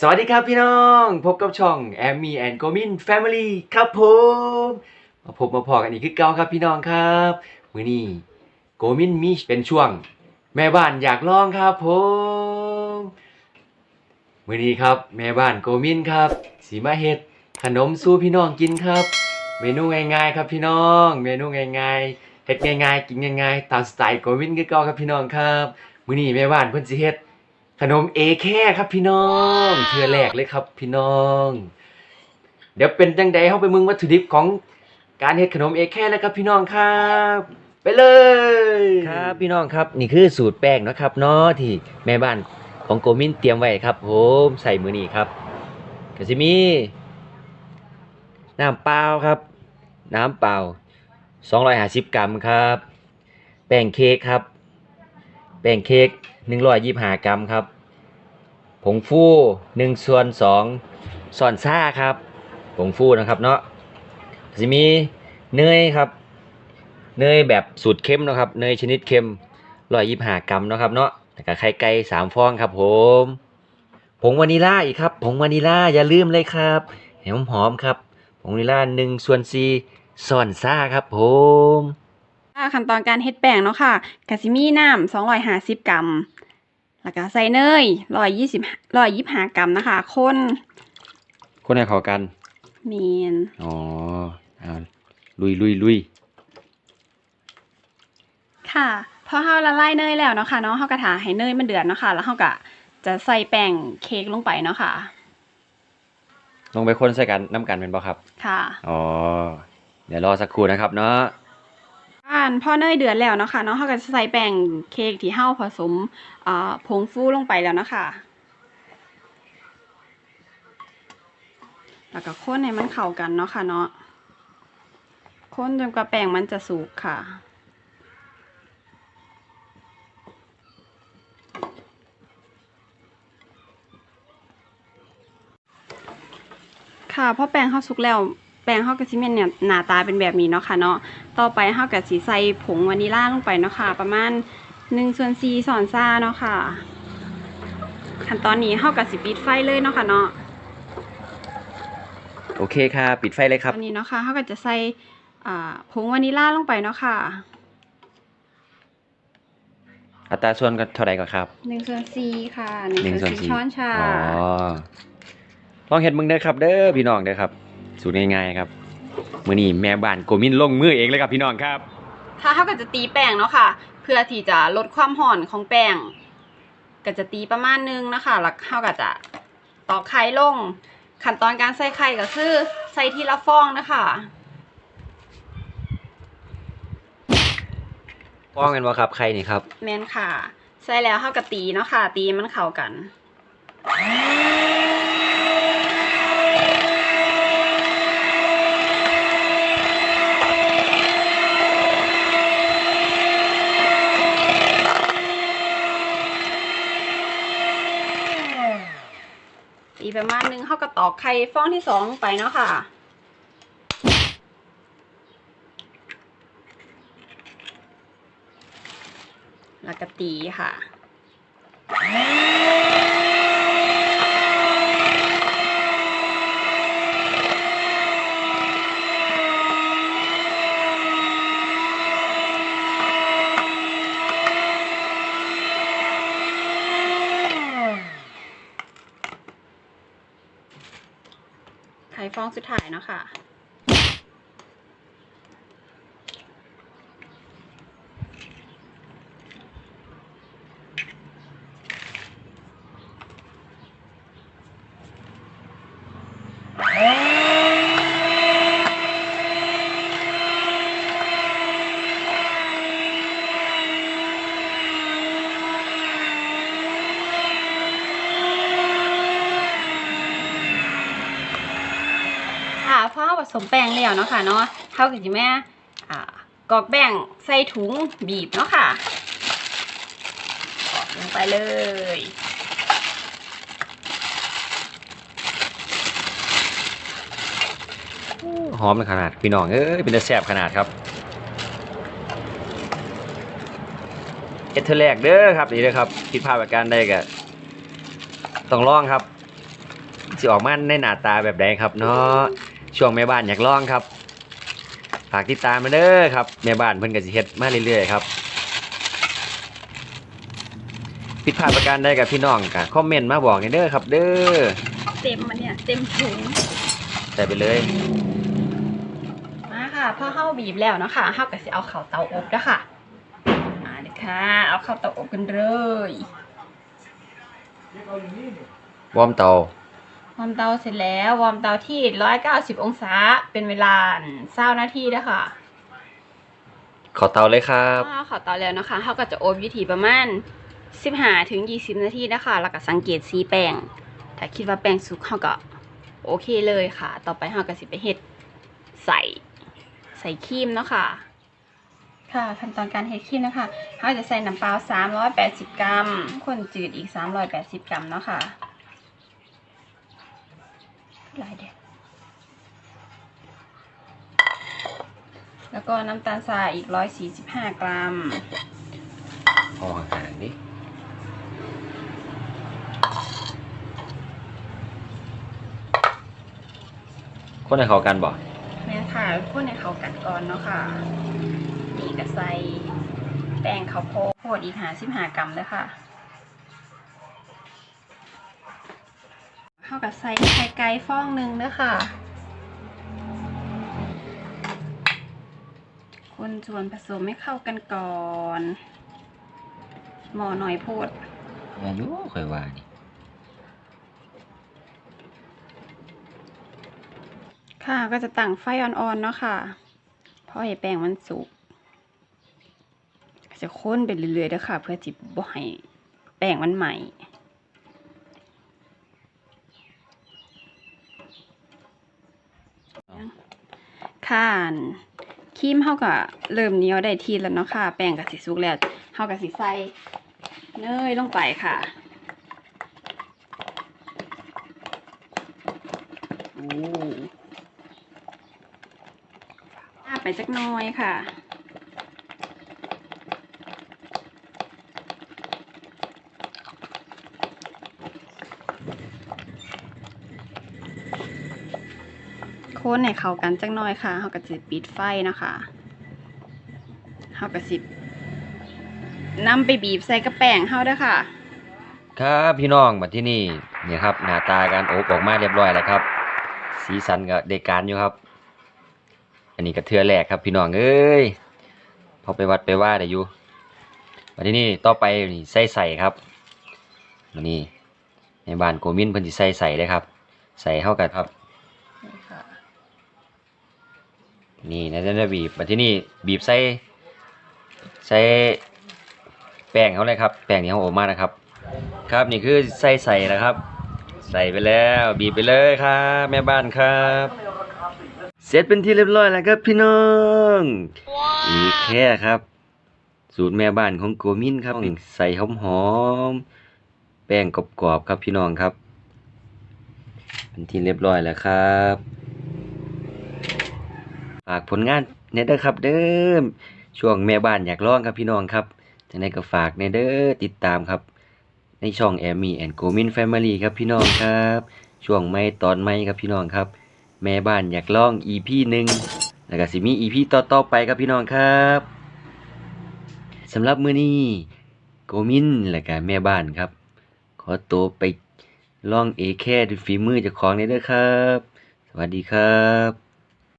สวัสดีครับพี่น้อง พบกับช่องแอมมี่แอนโกมินแฟมิลี่ครับผมมาพบมาพอกันอีกคือเก่าครับพี่น้องครับมื้อนี้โกมินมีเป็นช่วง แม่บ้านอยากลองครับผมมื้อนี้ครับ แม่บ้านโกมินครับสีมาเฮ็ดขนมสู้พี่น้องกินครับ เมนูง่ายๆครับพี่น้อง เมนูง่ายๆเฮ็ดง่ายๆ กินง่ายๆ ตามสไตล์โกมินคือเก่าครับพี่น้องครับมื้อนี้แม่บ้านเพิ่นสิเฮ็ด ขนมเอแค่ครับพี่น้องเทือแรกเลยครับพี่น้อง เดี๋ยวเป็นจังใดเข้าไปมึงวัตถุดิบของการเฮ็ดขนมเอแค่แล้วครับพี่น้องครับ ไปเลยครับพี่น้องครับ นี่คือสูตรแป้งเนาะครับเนาะที่แม่บ้านของโกมินเตรียมไว้ครับผมใส่มือนี้ครับก็จะมีน้ำเปล่าครับ น้ำเปล่า250 กรัมครับ แป้งเค้กครับ แป้งเค้ก 125 กรัมครับ ผงฟู1ส่วน2ส่วนซ่าครับ ผงฟูนะครับเนาะจะมีเนยครับ เนยแบบสูตรเค็มนะครับ เนยชนิดเค็ม125 กรัมนะครับเนาะแล้วก็ไข่ไก่3ฟองครับผมผงวานิลาอีกครับ ผงวานิลาอย่าลืมเลยครับเหอมหอมครับ ผงวานิลลา1ส่วน4ส่วนซ่าครับผมขั้นตอนการเฮ็ดแป้งเนาะค่ะกะสิมีน้ำ250กรัม แล้วก็ใส่เนย120 125กรัมนะคะคนคนให้เข้ากันเมนอ๋อเอาลุยลุยลุยค่ะพอเฮาละลายเนยแล้วเนาะค่ะเนาะเฮาก็ถาให้เนยมันเดือดเนาะค่ะ แล้วเฮาก็จะใส่แป้งเค้กลงไปเนาะค่ะ ลงไปคนใส่กันน้ำกันเป็นบ่ครับ ค่ะ อ๋อ เดี๋ยวรอสักครู่นะครับเนาะอ่า นพอเนยเดือดแล้วเนาะค่ะเนาะเฮาก็จะใส่แป้งเค้กที่เฮาผสมอ่าผงฟูลงไปแล้วเนาะค่ะแล้วก็คนให้มันเข้ากันเนาะค่ะเนาะคนจนกว่าแป้งมันจะสุกค่ะค่ะพอแป้งเข้าสุกแล้ว แป้งเข้ากะทิเมนเนี่ยหน้าตาเป็นแบบนี้เนาะค่ะเนาะต่อไปเข้ากะสิใส่ผงวานิลลาลงไปเนาะค่ะ ประมาณ1ส่วน4ส่วนซ่าเนาะค่ะ ขั้นตอนนี้เข้ากะสิปิดไฟเลยเนาะค่ะเนาะโอเคครับปิดไฟเลยครับตอนนี้เนาะค่ะเข้าก็จะใส่อ่าผงวานิลลาลงไปเนาะค่ะ อัตราส่วนก็เท่าไหร่ก่อนครับ1ส่วน4ค่ะหนึ่ง1ส่ส่ววนนสี่4ช้อนชาอ๋อลองเห็ดมึงเด้อครับ เด้อพี่น้องเด้อครับ สูตรง่ายๆครับมื้อนี้แม่บ้านโกมินลงมือเองเลยครับพี่น้องครับถ้าเขาก็จะตีแป้งเนาะค่ะ เพื่อที่จะลดความห่อนของแป้งก็จะตีประมาณนึงนะคะแล้วเขาก็จะตอกไข่ลง ขั้นตอนการใส่ไข่ก็คือใส่ทีละฟองนะคะฟ้องกันว่าครับใครนี่ครับ แมนค่ะ ใส่แล้วเขาก็ตีเนาะค่ะ ตีให้มันเข้ากัน ตีประมาณนึงเขาก็ ตอกไข่ฟองที่สองไปเนาะค่ะ แล้วก็ตีค่ะ ฟองสุดท้ายเนาะค่ะ พอเราผสมแป้งแล้วเนาะค่ะเนาะเท่ากับแม่กรอกแป้งใส่ถุงบีบเนาะค่ะกอกลงไปเลยหอมขนาดพี่น้องเอ้ยเป็นแซ่บขนาดครับเอ็ดเทอร์แรกเด้อครับนี่เด้อครับผิดพาดประการใดก็ต้องลองครับสิออกมาในหน้าตาแบบใดครับเนาะช่วงแม่บ้านอยากลองครับฝากติดตามมาเด้อครับแม่บ้านเพิ่นก็สิเฮ็ดมาเรื่อยๆครับผิดพลาดประการใดกับพี่น้องก็คอมเมนต์มาบอกให้เด้อครับ เด้อเต็มมันเนี่ยเต็มถุงใส่ไปเลยมาค่ะพอเข้าบีบแล้วเนาะค่ะเข้าก็สิเอาเข่าเตาอบแล้วค่ะมาเลยค่ะ เอาเข้าเตาอบกันเลยวอร์มเตา วอร์มเตาเสร็จแล้ววอร์มเตาที่190องศาเป็นเวลา20นาทีแล้วค่ะขอเตาเลยครับพอเอาเข่าเตาแล้วเนาะคะเขาก็จะอบอยู่ที่ประมาณ15ถึง20นาทีนะคะ แล้วก็สังเกตสีแป้ง ถ้าคิดว่าแป้งสุกเขาก็โอเคเลยค่ะ ต่อไปเขาก็สิไปเฮ็ดใส่ใส่ครีมเนาะค่ะ ค่ะขั้นตอนการเฮ็ดครีมนะคะเขาจะใส่น้ำเปล่า380 กรัมข้นจืดอีก 380 กรัมเนาะค่ะ หลายเด็ดแล้วก็น้ำตาลทรายอีก145กรัมพอห่างๆนี่คนให้เขากันบ่แม่ค่ะพูดในเขาวกัดก่อนเนาะค่ะนี่ก็ใส่แป้งข้าวโพดโพดอีกหาสิบหากรัมเลยค่ะ เข้ากับใส่ไข่ไก่ฟองหนึ่งด้วยค่ะ คนส่วนผสมให้เข้ากันก่อน หมอหน่อยโพดอายุค่อยว่านี่ค่ะก็จะตั้งไฟอ่อนๆเนาะค่ะเพราะให้แป้งมันสุกก็จะค้นไปเรื่อยๆเด้อค่ะ เพื่อจิบบ่ให้แป้งมันใหม่ ค่ะครีมเฮาก็เริ่มเหนียวได้ทีแล้วเนาะค่ะ แป้งกับสีสุกแล้วเฮากับสีใส่เนยลงไปค่ะโอ้ไปจักน้อยค่ะ ค้นให้เข้ากันจักหน่อยค่ะเฮาก็สิปิดไฟนะคะเฮาก็สินำไปบีบใส่กระแป้งเฮาเด้อค่ะ ครับพี่น้องบัดที่นี่เนี่ยครับหน้าตาการอบออกมาเรียบร้อยแล้วครับ สีสันก็ได้กการอยู่ครับ อันนี้ก็เทือแรกครับพี่น้องเอ้ยพอไปวัดไปว่าได้อยู่บัดที่นี่ต่อไปนี่ใส่ใส่ครับนี้ในบ้านโกมินเพิ่นสิใส่ใส่เลยครับ ใส่เข้ากันครับ นี่ค่ะ นี่นะจะบีบมาที่นี่บีบใส่ใส่แป้งเขาเลยครับ แป้งที่เขาออกมานะครับ ครับนี่คือใส่ใส่นะครับ ใส่ไปแล้วบีบไปเลยครับแม่บ้านครับ เสร็จเป็นที่เรียบร้อยแล้วครับพี่น้องอีกแค่ครับ สูตรแม่บ้านของโกมินครับใส่หอมหอมๆแป้งกรอบๆครับพี่น้องครับ เป็นที่เรียบร้อยแล้วครับ ฝากผลงานเนเด้อครับ เด้อช่วงแม่บ้านอยากร้องครับพี่น้องครับจังไดก็ฝากเนเด้อติดตามครับ ในช่องแอมมี่แอนโกมินแฟมิลี่ครับพี่น้องครับ ช่วงไม่ตอนไม่ครับพี่น้องครับ แม่บ้านอยากร้อง EP หนึ่งแล้วก็สิมี EP ต่อๆไปครับพี่น้องครับสำหรับมื้อนี้โกมินและก็แม่บ้านครับ ขอตัวไปร้องเอแค่ด้วยฝีมือจ้าของเนเด้อครับ สวัสดีครับ